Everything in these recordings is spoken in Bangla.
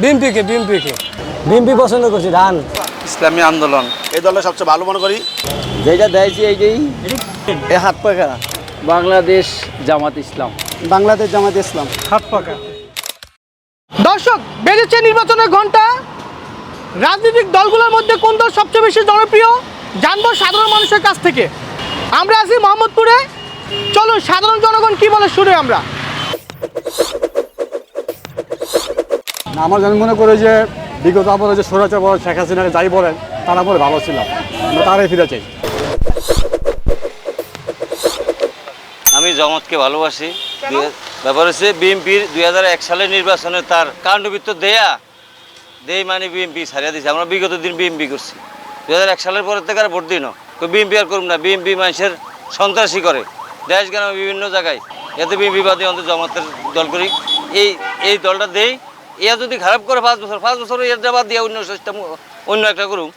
বিএমপিকে বিএমপিকে বিএমপি পছন্দ করছি ধান ইসলামী আন্দোলন। এই দলটা সবচেয়ে ভালো মনে করি। যেটা দেয়ছি এইটাই এ হাত পাখা বাংলাদেশ জামাত ইসলাম। বাংলাদেশ জামাত ইসলাম। হাত পাকা। দর্শক বেজেছে নির্বাচনের ঘণ্টা রাজনৈতিক দলগুলোর মধ্যে কোন দল সবচেয়ে বেশি জনপ্রিয়? জানব সাধারণ মানুষের কাছ থেকে। আমরা আছি মোহাম্মদপুরে। চলো সাধারণ জনগণ কি বলে শুনে আমরা। আমার আমি মনে করি যে বিগত আমলে যে সৌরাচার বলেন, শেখ হাসিনাকে যাই বলেন তারা বলে ভালো ছিল আমরা তারাই ফিরে চাই। আমি জমাতকে ভালোবাসি। ব্যাপার হচ্ছে বিএনপির দুই সালের নির্বাচনে তার কাণ্ডবিত্ত দেয়া, দেই মানে বিএনপি ছাড়িয়ে দিয়েছে আমরা বিগত দিন বিএনপি করছি। দুই হাজার এক সালের পরের থেকে আর ভোট দিই না। বিএনপি আর করুন না। বিএনপি মানুষের সন্ত্রাসী করে। দেশ গ্রামে বিভিন্ন জায়গায়। এতে বিএনপি বাদে অন্তত জমাতের দল করি। এই এই দলটা দেই ইয়া যদি খারাপ করে পাঁচ বছর পাঁচ বছর এর যাবার দিয়ে অন্য সিস্টেম অন্য একটা করুন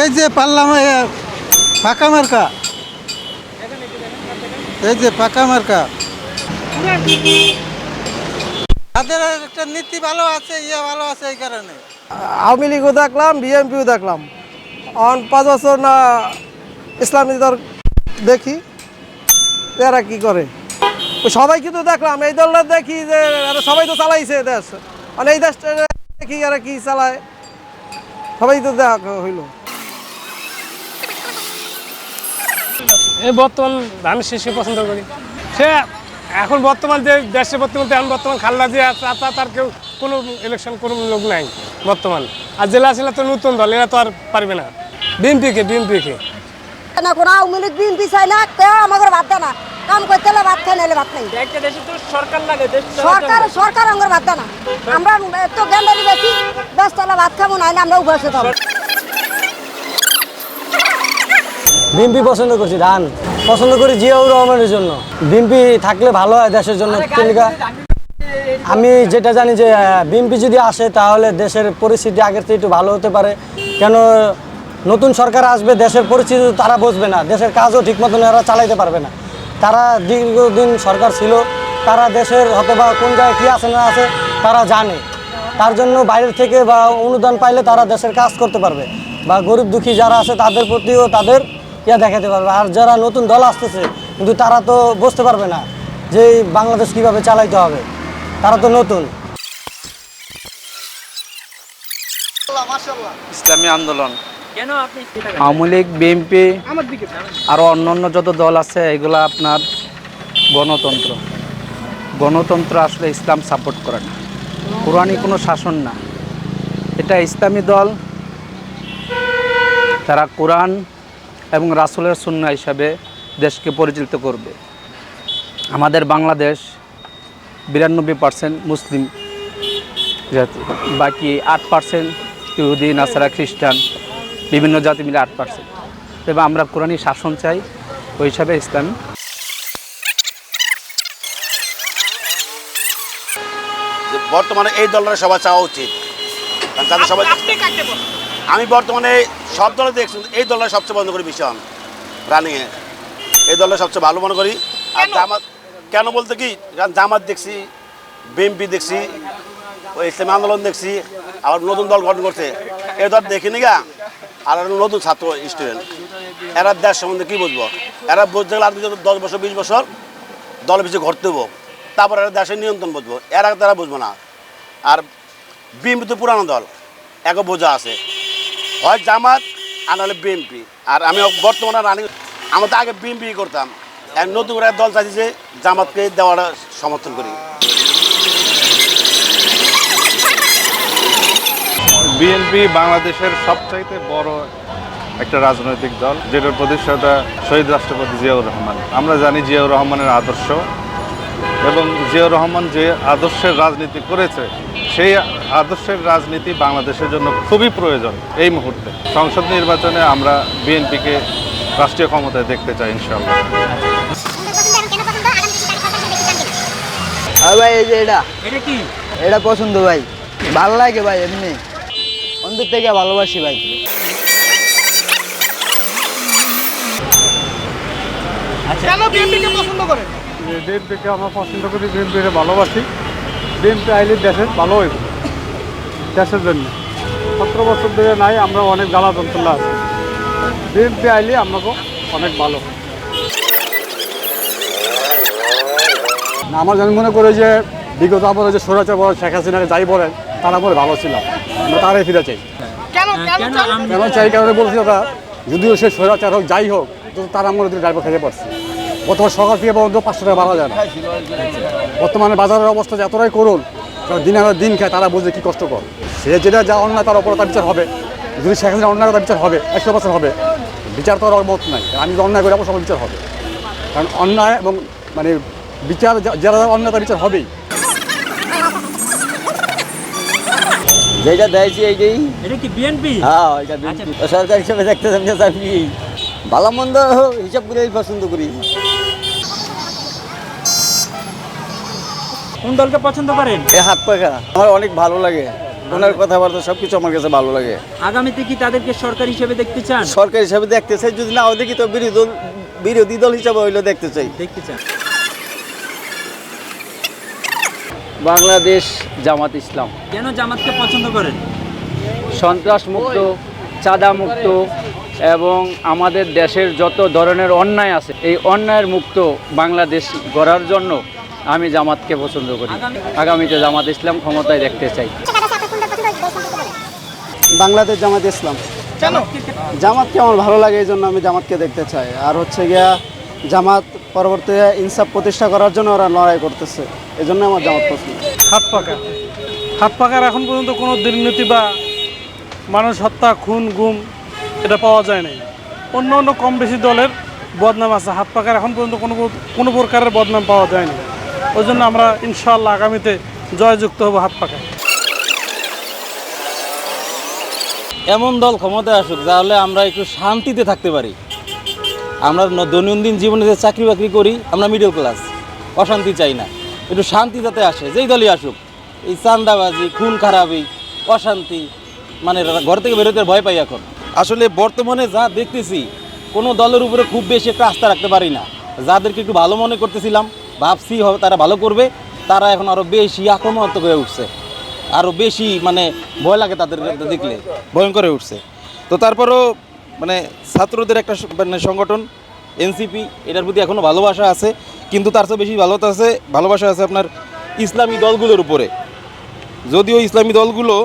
এই যে পারলাম পাকা মার্কা। এই যে পাকা মার্কা। তাদের একটা নীতি ভালো আছে ইয়ে ভালো আছে এই কারণে। আওয়ামী লীগও দেখলাম বিএমপিও দেখলাম। অন পাঁচ বছর না ইসলামী দল দেখি এরা কি করে? সবাই কিন্তু দেখলাম এই দলটা দেখি যে সবাই তো চালাইছে দেশ। মানে এই দেশটা দেখি এরা কি চালায়। সবাই তো দেখা হইল। এই বর্তমান ধান শেষে পছন্দ করি। সে এখন বর্তমান যে দেশে বর্তমান এখন বর্তমান খাল্লা যে আছে তা তার কেউ কোনো ইলেকশন কোনো লোক নাই বর্তমান। আর জেলা ছিল তো নতুন দল এরা তো আর পারবে না। বিএমপিকে বিএমপিকে না কোনো আওয়ামী লীগ বিএনপি চাই না কেউ আমাকে দেয় না। কাম করতে হলে ভাত খাই নাহলে ভাত নাই সরকার সরকার আমার ভাত না আমরা তো গেন্দারি বেশি দশ তলা ভাত খাব না আমরা উপবাসে থাকব বিএমপি পছন্দ করছি ধান পছন্দ করি জিয়াউর রহমানের জন্য। বিএমপি থাকলে ভালো হয় দেশের জন্য। আমি যেটা জানি যে বিএমপি যদি আসে তাহলে দেশের পরিস্থিতি আগের থেকে একটু ভালো হতে পারে। কেন নতুন সরকার আসবে দেশের পরিস্থিতি তারা বুঝবে না। দেশের কাজও ঠিক মতন এরা চালাইতে পারবে না। তারা দীর্ঘদিন সরকার ছিল, তারা দেশের অথবা কোন জায়গায় কী আছে না আছে তারা জানে। তার জন্য বাইরের থেকে বা অনুদান পাইলে তারা দেশের কাজ করতে পারবে। বা গরিব দুঃখী যারা আছে তাদের প্রতিও তাদের ইয়া দেখাতে পারবে। আর যারা নতুন দল আসতেছে, কিন্তু তারা তো বুঝতে পারবে না যে বাংলাদেশ কীভাবে চালাইতে হবে। তারা তো নতুন। ইসলামী আন্দোলন। আওয়ামী লীগ বিএনপি আরও অন্য অন্য যত দল আছে এগুলো আপনার গণতন্ত্র। গণতন্ত্র আসলে ইসলাম সাপোর্ট করে না। কোরআনই কোনো শাসন না। এটা ইসলামী দল তারা কোরআন এবং রাসুলের সুন্না হিসাবে দেশকে পরিচালিত করবে। আমাদের বাংলাদেশ বিরানব্বই পার্সেন্ট মুসলিম জাতি বাকি আট পার্সেন্ট ইহুদি নাসারা খ্রিস্টান। বিভিন্ন জাতি মিলে আট পার্সেন্ট। তবে আমরা কোরআনী শাসন চাই ওই হিসাবে ইসলামী। বর্তমানে এই দলের সবাই চাওয়া উচিত। তাদের সবাই আমি বর্তমানে সব দলে দেখছি এই দলটা সবচেয়ে পছন্দ করি ভীষণ রানিংয়ে। এই দলের সবচেয়ে ভালো মনে করি। আর জামাত কেন বলতে কি? কারণ জামাত দেখছি বিএমপি দেখছি ওই ইসলামী আন্দোলন দেখছি আবার নতুন দল গঠন করছে। এই দল দেখিনি গা। আর নতুন ছাত্র স্টুডেন্ট এরা দেশ সম্বন্ধে কী বুঝব? এরা বুঝতে গেলে আর দশ বছর, বিশ বছর দলের পিছিয়ে ঘরতে দেবো তারপর এরা দেশের নিয়ন্ত্রণ বুঝব। এরা তারা বুঝব না। আর বিএনপি তো পুরানো দল। এক বোঝা আছে। হয় জামাত, আর নাহলে বিএনপি। আর আমি বর্তমানে রানিং আমরা তো আগে বিএনপি করতাম। এক নতুন করে দল চাইছি যে জামাতকে দেওয়াটা সমর্থন করি। বিএনপি বাংলাদেশের সবচাইতে বড় একটা রাজনৈতিক দল যেটার প্রতিষ্ঠাতা শহীদ রাষ্ট্রপতি জিয়াউর রহমান। আমরা জানি জিয়াউর রহমানের আদর্শ এবং জিয়াউর রহমান যে আদর্শের রাজনীতি করেছে সেই আদর্শের রাজনীতি বাংলাদেশের জন্য খুবই প্রয়োজন এই মুহূর্তে। সংসদ নির্বাচনে আমরা বিএনপিকে রাষ্ট্রীয় ক্ষমতায় দেখতে চাই ইনশাআল্লাহ। ভাই এই যে এটা। এটা কি? এটা পছন্দ ভাই। ভালো লাগে ভাই এমনি। অন্তর থেকে ভালোবাসি ভাই? কেন বিএনপিকে পছন্দ করেন? বিএনপিকে আমরা পছন্দ করি বিএনপিকে ভালোবাসি। বিএনপি আইলে দেশের ভালো হইব দেশের জন্য। সতেরো বছর ধরে নাই আমরা অনেক জ্বালা যন্ত্রণা আছে। বিএনপি আইলে আমাকে অনেক ভালো। আমার যেন মনে করে যে বিগত আমরা যে সরাচার বলেন শেখ হাসিনাকে যাই বলেন তারা বলে ভালো ছিলাম। আমরা তারাই ফিরে চাই। কেন? কেন চাই? কারণে বলছি ওরা যদিও সে স্বৈরাচার হোক যাই হোক তো তারা আমরা ড্রাইভার খেতে পারছি। বর্তমান সকাল থেকে পর্যন্ত পাঁচশো টাকা বাড়া যায় না। বর্তমানে বাজারের অবস্থা এতটাই করুন কারণ দিন আনার দিন খায় তারা বুঝে কি কষ্ট কর। সে যেটা যা অন্যায় তার অপর তার বিচার হবে। যদি শেখ হাসিনা অন্যায় তার বিচার হবে। একশো পার্সেন্ট হবে। বিচার তো আর মত নাই। আমি যদি অন্যায় করে আমার সবার বিচার হবে। কারণ অন্যায় এবং মানে বিচার যারা অন্যায় তার বিচার হবেই। যেটা দেয়ছি এইটাই। এটা কি বিএনপি হ্যাঁ এটা বিএনপি। সরকার হিসেবে দেখতে আমি আমি ভালো মন্দ হিসাব করে পছন্দ করি। কোন দলকে পছন্দ করেন? এই হাত পাখা। আমার অনেক ভালো লাগে। ওনার কথাবার্তা সব কিছু আমার কাছে ভালো লাগে। আগামীতে কি তাদেরকে সরকার হিসেবে দেখতে চান? সরকার হিসাবে দেখতে চাই যদি নাও দেখি তো বিরোধী দল বিরোধী দল হিসাবে হইলেও দেখতে চাই। দেখতে চান। বাংলাদেশ জামাত ইসলাম। কেন জামাতকে পছন্দ করেন? সন্ত্রাস মুক্ত চাঁদা মুক্ত এবং আমাদের দেশের যত ধরনের অন্যায় আছে এই অন্যায়ের মুক্ত বাংলাদেশ গড়ার জন্য আমি জামাতকে পছন্দ করি। আগামীতে জামাত ইসলাম ক্ষমতায় দেখতে চাই। বাংলাদেশ জামাত ইসলাম। কেন? জামাতকে আমার ভালো লাগে এই জন্য আমি জামাতকে দেখতে চাই। আর হচ্ছে গিয়া জামাত পরবর্তীতে ইনসাফ প্রতিষ্ঠা করার জন্য ওরা লড়াই করতেছে। এই জন্য আমার জামাত পছন্দ। হাত পাকা। হাত পাকার এখন পর্যন্ত কোনো দুর্নীতি বা মানুষ হত্যা খুন গুম এটা পাওয়া যায় নাই। অন্য অন্য কম বেশি দলের বদনাম আছে। হাত পাকার এখন পর্যন্ত কোনো কোনো প্রকারের বদনাম পাওয়া যায়নি ওই জন্য আমরা ইনশাআল্লাহ আগামীতে জয়যুক্ত হব হাত পাকায়। এমন দল ক্ষমতায় আসুক তাহলে আমরা একটু শান্তিতে থাকতে পারি। আমরা দৈনন্দিন জীবনে যে চাকরি বাকরি করি আমরা মিডল ক্লাস অশান্তি চাই না। একটু শান্তি যাতে আসে, যেই দলই আসুক। এই চান্দাবাজি খুন খারাপি, অশান্তি মানে ঘর থেকে বেরোতে ভয় পাই এখন। আসলে বর্তমানে যা দেখতেছি, কোনো দলের উপরে খুব বেশি একটা আস্থা রাখতে পারি না। যাদেরকে একটু ভালো মনে করতেছিলাম, ভাবছি হবে তারা ভালো করবে, তারা এখন আরও বেশি আক্রমণাত্মক হয়ে উঠছে। আরও বেশি মানে ভয় লাগে তাদের দেখলে, ভয়ঙ্কর হয়ে উঠছে। তো তারপরও মানে ছাত্রদের একটা মানে সংগঠন, এনসিপি, এটার প্রতি এখনও ভালোবাসা আছে। কিন্তু তার চেয়ে বেশি ভালোবাসা আছে ভালোবাসা আছে আপনার ইসলামী দলগুলোর উপরে। যদিও ইসলামী দলগুলো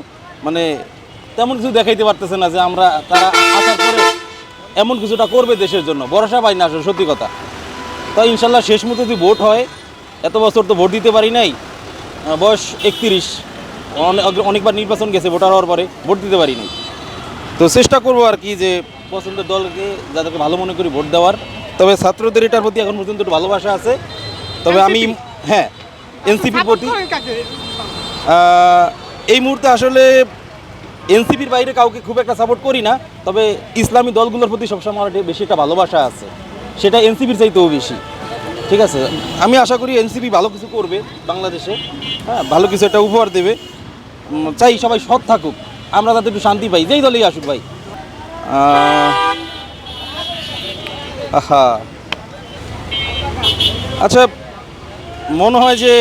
মানে তেমন কিছু দেখাইতে পারতেছে না যে আমরা তারা আশা করে এমন কিছুটা করবে দেশের জন্য। ভরসা পাই না আসলে, সত্যি কথা। তাই ইনশাল্লাহ শেষ মতো যদি ভোট হয়, এত বছর তো ভোট দিতে পারি নাই বয়স একত্রিশ অনেকবার নির্বাচন গেছে ভোটার হওয়ার পরে, ভোট দিতে পারি নাই। তো চেষ্টা করব আর কি যে পছন্দের দলকে, যাদেরকে ভালো মনে করি, ভোট দেওয়ার। তবে ছাত্রদের এটার প্রতি এখন পর্যন্ত একটু ভালোবাসা আছে। তবে আমি হ্যাঁ এনসিপির প্রতি এই মুহূর্তে আসলে এনসিপির বাইরে কাউকে খুব একটা সাপোর্ট করি না তবে ইসলামী দলগুলোর প্রতি সবসময় আমার বেশি একটা ভালোবাসা আছে। সেটা এনসিপির চাইতেও বেশি। ঠিক আছে? আমি আশা করি এনসিপি ভালো কিছু করবে বাংলাদেশে হ্যাঁ ভালো কিছু একটা উপহার দেবে। চাই সবাই সৎ থাকুক। আমরা তাদের একটু শান্তি পাই। যেই দলেই আসুক ভাই। আহ, আচ্ছা মনে হয় যে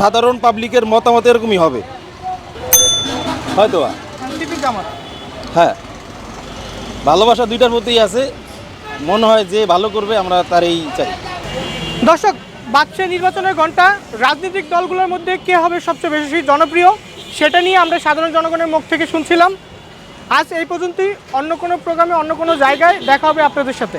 সাধারণ পাবলিকের মতামত এরকমই হবে। হয়তো। হ্যাঁ। ভালোবাসা দুইটার মধ্যেই আছে। মনে হয় যে ভালো করবে আমরা তারই চাই। দর্শক বাদশাহ নির্বাচনের ঘণ্টা রাজনৈতিক দলগুলোর মধ্যে কে হবে সবচেয়ে বেশি জনপ্রিয়? সেটা নিয়ে আমরা সাধারণ জনগণের মুখ থেকে শুনছিলাম। আজ এই পর্যন্তই। অন্য কোনো প্রোগ্রামে অন্য কোনো জায়গায় দেখা হবে আপনাদের সাথে।